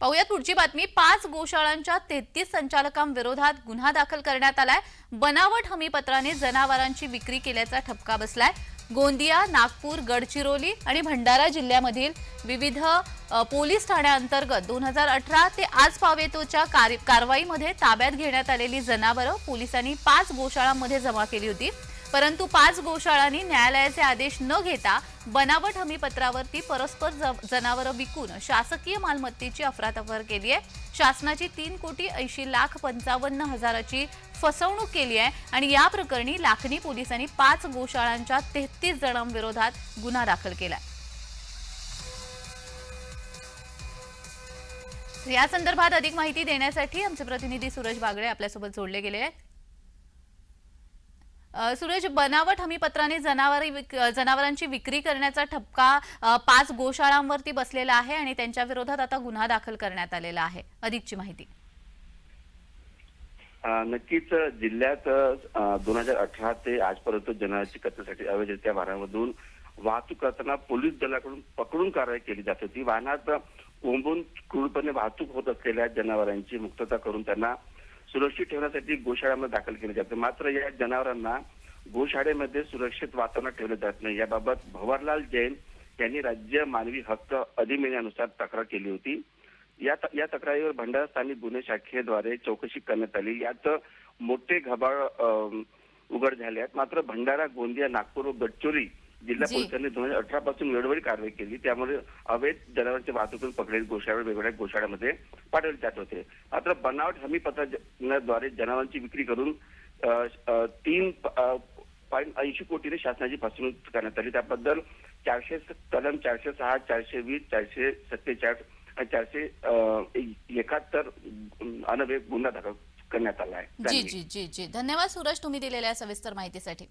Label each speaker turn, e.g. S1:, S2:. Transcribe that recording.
S1: पाहुयात पुढची बातमी. पाच गोशाळांच्या तेहतीस संचालकांविरोधात गुन्हा दाखल करण्यात आलाय. बनावट हमीपत्राने जनावरांची विक्री केल्याचा ठपका बसलाय. गोंदिया नागपूर गडचिरोली आणि भंडारा जिल्ह्यामधील विविध पोलीस ठाण्याअंतर्गत दोन हजार अठरा ते आज पावेतोच्या कार- कारवाईमध्ये ताब्यात घेण्यात आलेली जनावरं पोलिसांनी पाच गोशाळांमध्ये जमा केली होती. परंतु पाच गोशाळांनी न्यायालयाचे आदेश न घेता बनावट हमीपत्रावरती परस्पर ज- जनावरं विकून शासकीय मालमत्तेची अफरातफर केली आहे. शासनाची तीन कोटी ऐंशी लाख पंचावन्न हजाराची फसवणूक केली आहे आणि या प्रकरणी लाखनी पोलिसांनी पाच गोशाळांच्या तेहतीस जणांविरोधात गुन्हा दाखल केलाय या संदर्भात अधिक माहिती देण्यासाठी आमचे प्रतिनिधी सूरज बागडे आपल्यासोबत जोडले गेले आहेत. सूरज बनावट हमीपत्राने जनावरी विक- जनावरांची विक्री करण्याचा ठपका पाच गोशाळांवरती बसलेला आहे आणि त्यांच्या विरोधात आता गुन्हा दाखल करण्यात आलेला आहे. अधिकची माहिती.
S2: नक्कीच जिल्ह्यात दोन हजार अठरा ते आजपर्यंत जनावरांची कत्तलसाठी अवैधरित्या वाहनामधून वाहतूक करताना पोलीस दलाकडून पकडून कारवाई केली जात होती. वाहनात कोंबून क्रूरपणे वाहतूक होत असलेल्या जनावरांची मुक्तता करून त्यांना सुरक्षित ठेवण्यासाठी गोशाळ्यामध्ये दाखल केले जाते. मात्र या जनावरांना गोशाळेमध्ये सुरक्षित वातावरणात ठेवलं जात नाही. याबाबत भवरलाल जैन यांनी राज्य मानवी हक्क अधिनियमानुसार तक्रार केली होती. या त- या तक्रारीवर भंडारा स्थानिक गुन्हे शाखेद्वारे चौकशी करण्यात आली. यात मोठे घबाळ उघड झाले आहेत. मात्र भंडारा गोंदिया नागपूर व गडचिरोली जिल्हा. पोलिसांनी दोन हजार अठरा पासून वेळोवेळी कारवाई केली. त्यामुळे अवैध जनावरांच्या वाहतुकीतून पकडलेले गोशाळा वेगवेगळ्या गोशाळ्यामध्ये पाठवले जात होते. मात्र बनावट हमी पत्राद्वारे जनावरांची विक्री करून तीन पॉईंट ऐंशी कोटीने शासनाची फसवणूक करण्यात आली. त्याबद्दल चारशे कलम चारशे सहा चारशे वीस चारशे सत्तेचाळीस आणि चारशे एकाहत्तर अनवे गुन्हा दाखल करण्यात आला आहे.
S1: जी जी जी जी. धन्यवाद सूरज. तुम्ही दिलेल्या सविस्तर माहितीसाठी.